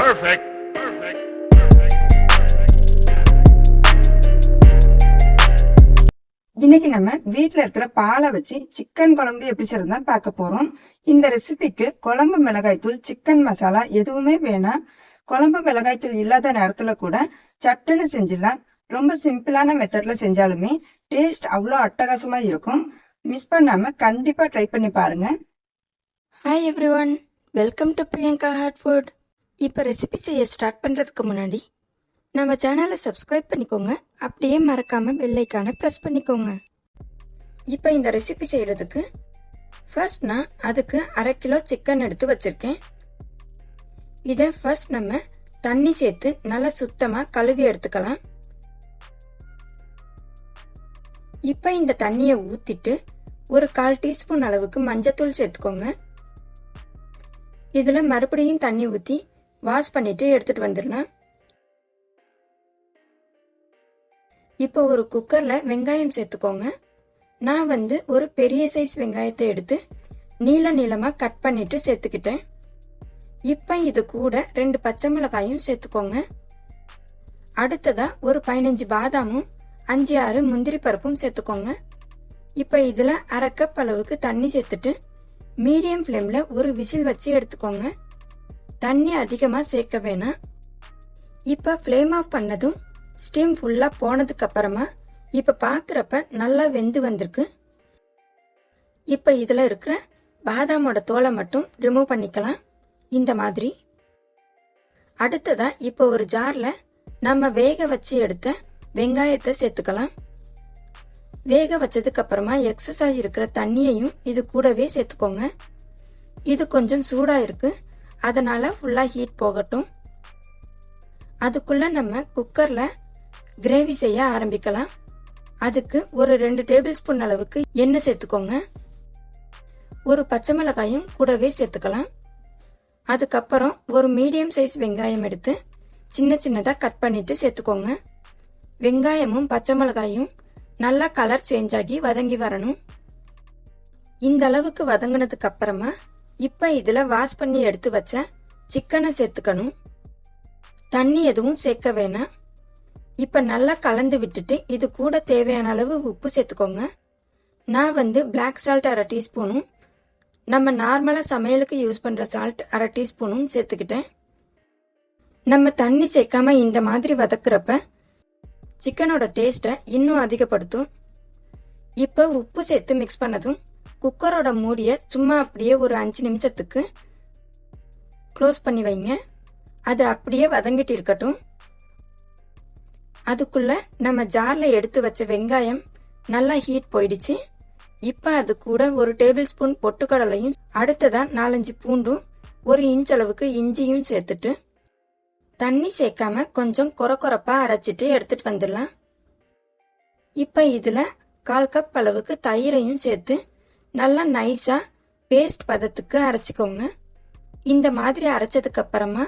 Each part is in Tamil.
Perfect. Perfect. இன்னைக்கு நம்ம வீட்ல இருக்கிற பாலை வச்சு சிக்கன் குழம்பு எப்படி செய்யறதுதான் பார்க்க போறோம். இந்த ரெசிபிக்கு குழம்பு மிளகாய் தூள் சிக்கன் மசாலா எதுவுமே வேணாம். குழம்பு மிளகாய் தூள் இல்லாத நேரத்துல கூட சட்டுன்னு செஞ்சிடலாம். ரொம்ப சிம்பிளான மெத்தட்ல செஞ்சாலுமே டேஸ்ட் அவ்வளோ அட்டகாசமா இருக்கும். மிஸ் பண்ணாம கண்டிப்பா ட்ரை பண்ணி பாருங்க. Hi everyone welcome to Priyanka hot food இப்போ ரெசிபி செய்ய ஸ்டார்ட் பண்ணுறதுக்கு முன்னாடி நம்ம சேனலை சப்ஸ்கிரைப் பண்ணிக்கோங்க. அப்படியே மறக்காமல் பெல்லைக்கான ப்ரெஸ் பண்ணிக்கோங்க. இப்போ இந்த ரெசிபி செய்கிறதுக்கு ஃபர்ஸ்ட் நான் அதுக்கு அரை கிலோ சிக்கன் எடுத்து வச்சுருக்கேன். இதை ஃபர்ஸ்ட் நம்ம தண்ணி சேர்த்து நல்லா சுத்தமாக கழுவி எடுத்துக்கலாம். இப்போ இந்த தண்ணியை ஊற்றிட்டு ஒரு கால் டீஸ்பூன் அளவுக்கு மஞ்சத்தூள் சேர்த்துக்கோங்க. இதில் மறுபடியும் தண்ணி ஊற்றி வாஷ் பண்ணிட்டு எடுத்துட்டு வந்துடலாம் இப்போ ஒரு குக்கரில் வெங்காயம் சேர்த்துக்கோங்க. நான் வந்து ஒரு பெரிய சைஸ் வெங்காயத்தை எடுத்து நீள நீளமாக கட் பண்ணிட்டு சேர்த்துக்கிட்டேன். இப்போ இது கூட ரெண்டு பச்சை மிளகாயும் சேர்த்துக்கோங்க. அடுத்ததா ஒரு பதினஞ்சு பாதாமும் அஞ்சு ஆறு முந்திரி பருப்பும் சேர்த்துக்கோங்க. இப்போ இதில் அரை கப் அளவுக்கு தண்ணி சேர்த்துட்டு மீடியம் ஃப்ளேமில் ஒரு விசில் வச்சு எடுத்துக்கோங்க. தண்ணி அதிகமாக சேர்க்க வேணாம் இப்போ ஃப்ளேம் ஆஃப் பண்ணதும் ஸ்டீம் ஃபுல்லாக போனதுக்கு அப்புறமா இப்போ பார்க்குறப்ப நல்லா வெந்து வந்திருக்கு. இப்போ இதில் இருக்கிற பாதாமோட தோலை மட்டும் ரிமூவ் பண்ணிக்கலாம். இந்த மாதிரி. அடுத்ததாக இப்போ ஒரு ஜாரில் நம்ம வேக வச்சு எடுத்த வெங்காயத்தை சேர்த்துக்கலாம். வேக வச்சதுக்கு அப்புறமா எக்ஸசைஸ் இருக்கிற தண்ணியையும் இது கூடவே சேர்த்துக்கோங்க. இது கொஞ்சம் சூடாக இருக்குது அதனால் ஃபுல்லாக ஹீட் போகட்டும். அதுக்குள்ளே நம்ம குக்கரில் கிரேவி செய்ய ஆரம்பிக்கலாம். அதுக்கு ஒரு ரெண்டு டேபிள் ஸ்பூன் அளவுக்கு எண்ணெய் சேர்த்துக்கோங்க. ஒரு பச்சை மிளகாயும் கூடவே சேர்த்துக்கலாம். அதுக்கப்புறம் ஒரு மீடியம் சைஸ் வெங்காயம் எடுத்து சின்ன சின்னதாக கட் பண்ணிட்டு சேர்த்துக்கோங்க. வெங்காயமும் பச்சை மிளகாயும் நல்லா கலர் சேஞ்ச் ஆகி வதங்கி வரணும். இந்த அளவுக்கு வதங்கினதுக்கு அப்புறமா இப்ப இதுல வாஷ் பண்ணி எடுத்து வச்ச சிக்கனை சேர்த்துக்கணும். தண்ணி எதுவும் சேர்க்க வேணாம். இப்ப நல்லா கலந்து விட்டுட்டு இது கூட தேவையான அளவு உப்பு சேர்த்துக்கோங்க. நான் வந்து பிளாக் சால்ட் அரை டீஸ்பூனும் நம்ம நார்மலா சமையலுக்கு யூஸ் பண்ற சால்ட் அரை டீஸ்பூனும் சேர்த்துக்கிட்டேன். நம்ம தண்ணி சேர்க்காம இந்த மாதிரி வதக்குறப்ப சிக்கனோட டேஸ்ட்டை இன்னும் அதிகப்படுத்தும். இப்போ உப்பு சேர்த்து மிக்ஸ் பண்ணதும் குக்கரோட மூடியை சும்மா அப்படியே ஒரு அஞ்சு நிமிஷத்துக்கு க்ளோஸ் பண்ணி வைங்க. அது அப்படியே வதங்கிட்டு இருக்கட்டும். அதுக்குள்ள நம்ம ஜார்ல எடுத்து வச்ச வெங்காயம் நல்லா ஹீட் போயிடுச்சு. இப்ப அது கூட ஒரு டேபிள் ஸ்பூன் பொட்டுக்கடலையும் அடுத்ததா நாலஞ்சு பூண்டும் ஒரு இன்ச் அளவுக்கு இஞ்சியும் சேர்த்துட்டு தண்ணி சேர்க்காம கொஞ்சம் கொர கொரப்பாக அரைச்சிட்டு எடுத்துட்டு வந்துடலாம். இப்ப இதுல கால் கப் அளவுக்கு தயிரையும் சேர்த்து நல்லா நைஸாக பேஸ்ட் பதத்துக்கு அரைச்சிக்கோங்க. இந்த மாதிரி அரைச்சதுக்கு அப்புறமா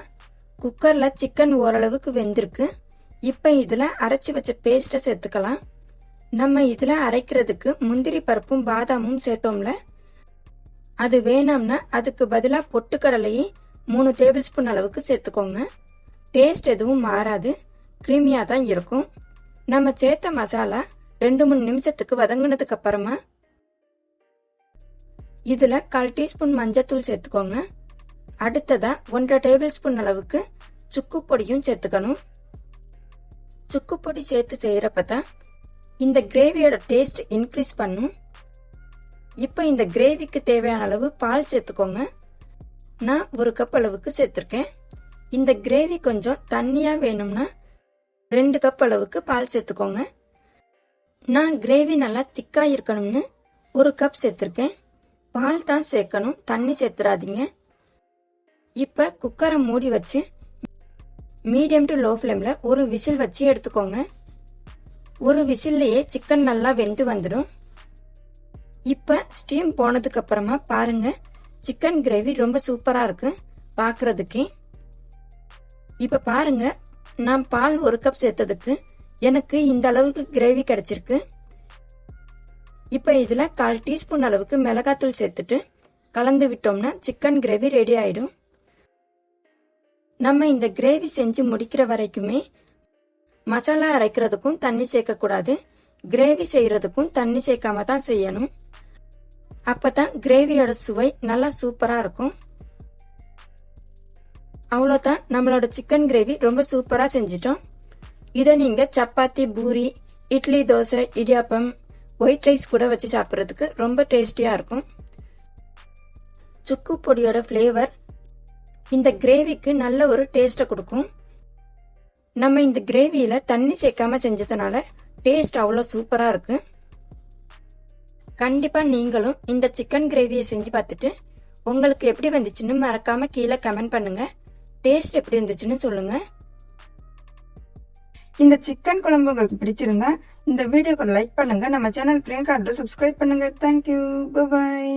சிக்கன் ஓரளவுக்கு வெந்திருக்கு. இப்போ இதில் அரைச்சி வச்ச பேஸ்ட்டை சேர்த்துக்கலாம். நம்ம இதில் அரைக்கிறதுக்கு முந்திரி பருப்பும் பாதாமும் சேர்த்தோம்ல. அது வேணாம்னா அதுக்கு பதிலாக பொட்டுக்கடலையே மூணு டேபிள் ஸ்பூன் அளவுக்கு சேர்த்துக்கோங்க. டேஸ்ட் எதுவும் மாறாது. க்ரீமியாக தான் இருக்கும். நம்ம சேர்த்த மசாலா ரெண்டு மூணு நிமிஷத்துக்கு வதங்கினதுக்கு அப்புறமா இதில் கால் டீஸ்பூன் மஞ்சத்தூள் சேர்த்துக்கோங்க. அடுத்ததாக ஒன்றரை டேபிள் ஸ்பூன் அளவுக்கு சுக்கு பொடியும் சேர்த்துக்கணும். சுக்கு பொடி சேர்த்து செய்கிறப்ப தான் இந்த கிரேவியோட டேஸ்ட் இன்க்ரீஸ் பண்ணும். இப்போ இந்த கிரேவிக்கு தேவையான அளவு பால் சேர்த்துக்கோங்க. நான் ஒரு கப் அளவுக்கு சேர்த்துருக்கேன். இந்த கிரேவி கொஞ்சம் தண்ணியாக வேணும்னா ரெண்டு கப் அளவுக்கு பால் சேர்த்துக்கோங்க. நான் கிரேவி நல்லா திக்காக இருக்கணும்னு ஒரு கப் சேர்த்துருக்கேன். பால் தான் சேர்க்கணும் தண்ணி சேர்த்துறாதீங்க. இப்போ குக்கரை மூடி வச்சு மீடியம் டு லோ ஃப்ளேமில் ஒரு விசில் வச்சு எடுத்துக்கோங்க. ஒரு விசில்லையே சிக்கன் நல்லா வெந்து வந்துடும். இப்போ ஸ்டீம் போனதுக்கு அப்புறமா பாருங்க சிக்கன் கிரேவி ரொம்ப சூப்பராக இருக்கு பார்க்கறதுக்கே இப்போ பாருங்க நான் பால் ஒரு கப் சேர்த்ததுக்கு எனக்கு இந்த அளவுக்கு கிரேவி கிடைச்சிருக்கு. இப்போ இதில் கால் டீஸ்பூன் அளவுக்கு மிளகாத்தூள் சேர்த்துட்டு கலந்து விட்டோம்னா சிக்கன் கிரேவி ரெடி ஆயிடும். நம்ம இந்த கிரேவி செஞ்சு முடிக்கிற வரைக்குமே மசாலா அரைக்கிறதுக்கும் தண்ணி சேர்க்கக்கூடாது கிரேவி செய்யறதுக்கும் தண்ணி சேர்க்காம தான் செய்யணும். அப்பதான் கிரேவியோட சுவை நல்லா சூப்பரா இருக்கும். அவ்வளோதான் நம்மளோட சிக்கன் கிரேவி ரொம்ப சூப்பரா செஞ்சிட்டோம். இதை நீங்க சப்பாத்தி பூரி இட்லி தோசை இடியாப்பம் ஒயிட் ரைஸ் கூட வச்சு சாப்பிட்றதுக்கு ரொம்ப டேஸ்டியாக இருக்கும். சுக்கு பொடியோட ஃப்ளேவர் இந்த கிரேவிக்கு நல்ல ஒரு டேஸ்ட்டை கொடுக்கும். நம்ம இந்த கிரேவியில் தண்ணி சேர்க்காம செஞ்சதுனால டேஸ்ட் அவ்வளோ சூப்பராக இருக்கு. கண்டிப்பாக நீங்களும் இந்த சிக்கன் கிரேவியை செஞ்சு பார்த்துட்டு உங்களுக்கு எப்படி வந்துச்சுன்னு மறக்காம கீழே கமெண்ட் பண்ணுங்க. டேஸ்ட் எப்படி இருந்துச்சுன்னு சொல்லுங்கள் இந்த சிக்கன் குழம்பு உங்களுக்கு பிடிச்சிருந்தா இந்த வீடியோக்கு லைக் பண்ணுங்க. நம்ம சேனல் பிரியங்கா சப்ஸ்கிரைப் பண்ணுங்க. Thank you bye